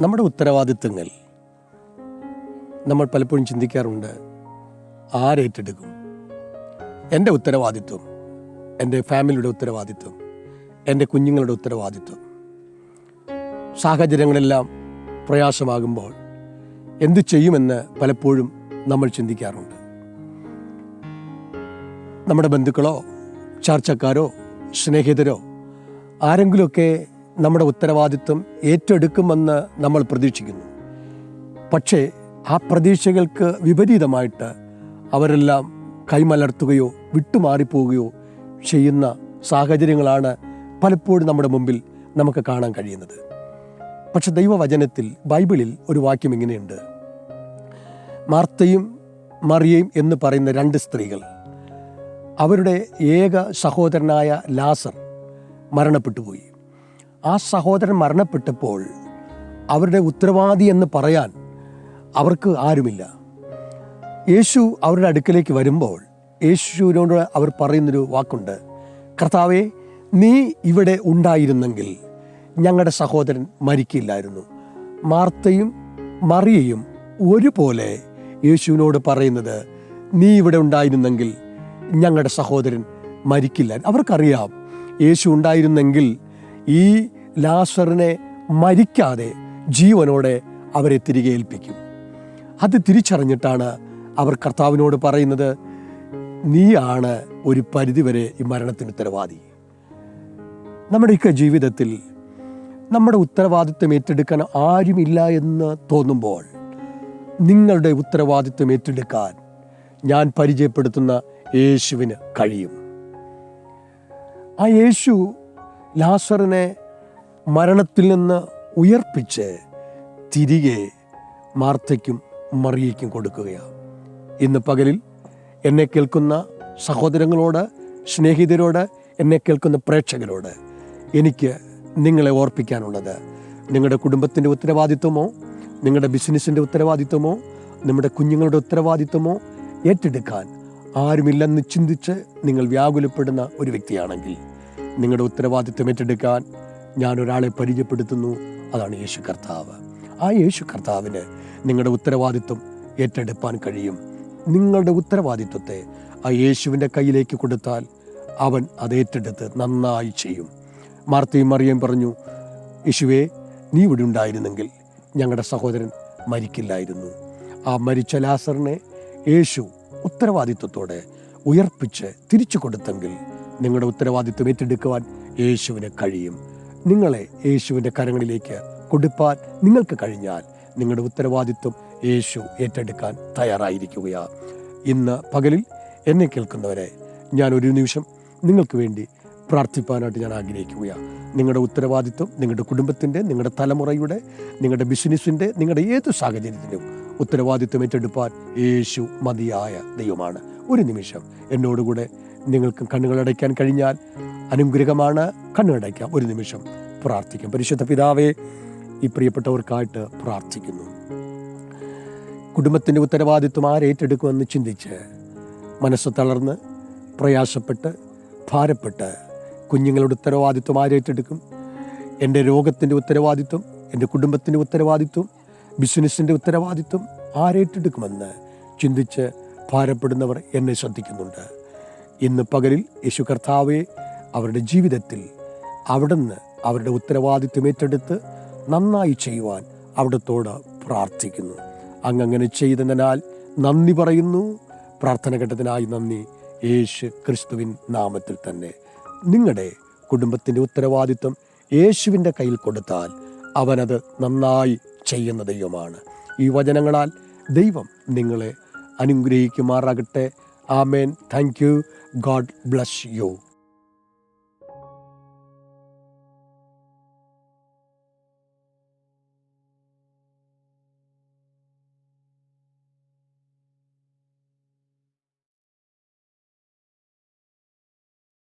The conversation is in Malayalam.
നമ്മുടെ ഉത്തരവാദിത്തങ്ങൾ നമ്മൾ പലപ്പോഴും ചിന്തിക്കാറുണ്ട് ആരേറ്റെടുക്കും എന്റെ ഉത്തരവാദിത്വം എന്റെ ഫാമിലിയുടെ ഉത്തരവാദിത്വം എന്റെ കുഞ്ഞുങ്ങളുടെ ഉത്തരവാദിത്വം. സാഹചര്യങ്ങളെല്ലാം പ്രയാസമാകുമ്പോൾ എന്തു ചെയ്യുമെന്ന് പലപ്പോഴും നമ്മൾ ചിന്തിക്കാറുണ്ട്. നമ്മുടെ ബന്ധുക്കളോ ചർച്ചക്കാരോ സ്നേഹിതരോ ആരെങ്കിലുമൊക്കെ നമ്മുടെ ഉത്തരവാദിത്വം ഏറ്റെടുക്കുമെന്ന് നമ്മൾ പ്രതീക്ഷിക്കുന്നു. പക്ഷേ ആ പ്രതീക്ഷകൾക്ക് വിപരീതമായിട്ട് അവരെല്ലാം കൈമലർത്തുകയോ വിട്ടുമാറിപ്പോവുകയോ ചെയ്യുന്ന സാഹചര്യങ്ങളാണ് പലപ്പോഴും നമ്മുടെ മുമ്പിൽ നമുക്ക് കാണാൻ കഴിയുന്നത്. പക്ഷെ ദൈവവചനത്തിൽ ബൈബിളിൽ ഒരു വാക്യം ഇങ്ങനെയുണ്ട്. മാർത്തയും മറിയയും എന്ന് പറയുന്ന രണ്ട് സ്ത്രീകൾ അവരുടെ ഏക സഹോദരനായ ലാസർ മരണപ്പെട്ടുപോയി. ആ സഹോദരൻ മരണപ്പെട്ടപ്പോൾ അവരുടെ ഉത്തരവാദി എന്ന് പറയാൻ അവർക്ക് ആരുമില്ല. യേശു അവരുടെ അടുക്കലേക്ക് വരുമ്പോൾ യേശുവിനോട് അവർ പറയുന്നൊരു വാക്കുണ്ട്. കർത്താവെ നീ ഇവിടെ ഉണ്ടായിരുന്നെങ്കിൽ ഞങ്ങളുടെ സഹോദരൻ മരിക്കില്ലായിരുന്നു. മാർത്തയും മറിയയും ഒരുപോലെ യേശുവിനോട് പറയുന്നത് നീ ഇവിടെ ഉണ്ടായിരുന്നെങ്കിൽ ഞങ്ങളുടെ സഹോദരൻ മരിക്കില്ല അവർക്കറിയാം യേശു ഉണ്ടായിരുന്നെങ്കിൽ ഈ ലാസറിനെ മരിക്കാതെ ജീവനോടെ അവരെ തിരികെ ഏൽപ്പിക്കും. അത് തിരിച്ചറിഞ്ഞിട്ടാണ് അവർ കർത്താവിനോട് പറയുന്നത് നീയാണ് ഒരു പരിധിവരെ ഈ മരണത്തിന് ഉത്തരവാദി. നമ്മുടെയൊക്കെ ജീവിതത്തിൽ നമ്മുടെ ഉത്തരവാദിത്വം ഏറ്റെടുക്കാൻ ആരുമില്ല എന്ന് തോന്നുമ്പോൾ നിങ്ങളുടെ ഉത്തരവാദിത്വം ഏറ്റെടുക്കാൻ ഞാൻ പരിചയപ്പെടുത്തുന്ന യേശുവിന് കഴിയും. ആ യേശു ലാസറിനെ മരണത്തിൽ നിന്ന് ഉയർപ്പിച്ച് തിരികെ മാർത്തയ്ക്കും മറിയയ്ക്കും കൊടുക്കുകയാണ്. ഇന്ന് പകലിൽ എന്നെ കേൾക്കുന്ന സഹോദരങ്ങളോട് സ്നേഹിതരോട് എന്നെ കേൾക്കുന്ന പ്രേക്ഷകരോട് എനിക്ക് നിങ്ങളെ ഓർപ്പിക്കാനുള്ളത്. നിങ്ങളുടെ കുടുംബത്തിന്റെ ഉത്തരവാദിത്വമോ നിങ്ങളുടെ ബിസിനസ്സിന്റെ ഉത്തരവാദിത്വമോ നിങ്ങളുടെ കുഞ്ഞുങ്ങളുടെ ഉത്തരവാദിത്വമോ ഏറ്റെടുക്കാൻ ആരുമില്ലെന്ന് ചിന്തിച്ച് നിങ്ങൾ വ്യാകുലപ്പെടുന്ന ഒരു വ്യക്തിയാണെങ്കിൽ നിങ്ങളുടെ ഉത്തരവാദിത്വം ഏറ്റെടുക്കാൻ ഞാൻ ഒരാളെ പരിചയപ്പെടുത്തുന്നു. അതാണ് യേശു കർത്താവ്. ആ യേശു കർത്താവിന് നിങ്ങളുടെ ഉത്തരവാദിത്വം ഏറ്റെടുപ്പാൻ കഴിയും. നിങ്ങളുടെ ഉത്തരവാദിത്വത്തെ ആ യേശുവിന്റെ കയ്യിലേക്ക് കൊടുത്താൽ അവൻ അത് ഏറ്റെടുത്ത് നന്നായി ചെയ്യും. മാർത്തയും മറിയം പറഞ്ഞു യേശുവേ നീ ഇവിടെ ഉണ്ടായിരുന്നെങ്കിൽ ഞങ്ങളുടെ സഹോദരൻ മരിക്കില്ലായിരുന്നു. ആ മരിച്ച ലാസറിനെ യേശു ഉത്തരവാദിത്വത്തോടെ ഉയർപ്പിച്ച് തിരിച്ചു കൊടുത്തെങ്കിൽ നിങ്ങളുടെ ഉത്തരവാദിത്വം ഏറ്റെടുക്കുവാൻ യേശുവിന് കഴിയും. നിങ്ങളെ യേശുവിന്റെ കരങ്ങളിലേക്ക് കൊടുപ്പാൻ നിങ്ങൾക്ക് കഴിഞ്ഞാൽ നിങ്ങളുടെ ഉത്തരവാദിത്വം യേശു ഏറ്റെടുക്കാൻ തയ്യാറായിരിക്കുകയാണ് ഇന്ന് പകലിൽ എന്നെ കേൾക്കുന്നവരെ ഞാൻ ഒരു നിമിഷം നിങ്ങൾക്ക് വേണ്ടി പ്രാർത്ഥിപ്പാനായിട്ട് ഞാൻ ആഗ്രഹിക്കുകയാണ് നിങ്ങളുടെ ഉത്തരവാദിത്വം നിങ്ങളുടെ കുടുംബത്തിന്റെ നിങ്ങളുടെ തലമുറയുടെ നിങ്ങളുടെ ബിസിനസ്സിന്റെ നിങ്ങളുടെ ഏത് സാഹചര്യത്തിലും ഉത്തരവാദിത്വം ഏറ്റെടുപ്പാൻ യേശു മതിയായ ദൈവമാണ്. ഒരു നിമിഷം എന്നോടുകൂടെ നിങ്ങൾക്ക് കണ്ണുകളടയ്ക്കാൻ കഴിഞ്ഞാൽ അനുഗ്രഹമാണ് കണ്ണുകളടയ്ക്കാം ഒരു നിമിഷം പ്രാർത്ഥിക്കാം. പരിശുദ്ധ പിതാവേ ഈ പ്രിയപ്പെട്ടവർക്കായിട്ട് പ്രാർത്ഥിക്കുന്നു. കുടുംബത്തിന്റെ ഉത്തരവാദിത്വം ആരേറ്റെടുക്കുമെന്ന് ചിന്തിച്ച് മനസ്സ് തളർന്ന് പ്രയാസപ്പെട്ട് ഭാരപ്പെട്ട് കുഞ്ഞുങ്ങളുടെ ഉത്തരവാദിത്വം ആരേറ്റെടുക്കും എന്റെ രോഗത്തിന്റെ ഉത്തരവാദിത്വം എന്റെ കുടുംബത്തിന്റെ ഉത്തരവാദിത്വം ബിസിനസ്സിന്റെ ഉത്തരവാദിത്വം ആരേറ്റെടുക്കുമെന്ന് ചിന്തിച്ച് ഭാരപ്പെടുന്നവർ എന്നെ ശ്രദ്ധിക്കുന്നുണ്ട്. ഇന്ന് പകലിൽ യേശു കർത്താവെ അവരുടെ ജീവിതത്തിൽ അവിടുന്ന് അവരുടെ ഉത്തരവാദിത്വം ഏറ്റെടുത്ത് നന്നായി ചെയ്യുവാൻ അവിടത്തോട് പ്രാർത്ഥിക്കുന്നു. അങ്ങങ്ങനെ ചെയ്തതിനാൽ നന്ദി പറയുന്നു. പ്രാർത്ഥന ഘട്ടത്തിനായി നന്ദി. യേശു ക്രിസ്തുവിൻ നാമത്തിൽ തന്നെ. നിങ്ങളുടെ കുടുംബത്തിന്റെ ഉത്തരവാദിത്വം യേശുവിന്റെ കയ്യിൽ കൊടുത്താൽ അവനത് നന്നായി ചെയ്യുന്ന ദൈവമാണ്. ഈ വചനങ്ങളാൽ ദൈവം നിങ്ങളെ അനുഗ്രഹിക്കുമാറാകട്ടെ. ആമേൻ. Thank you God bless you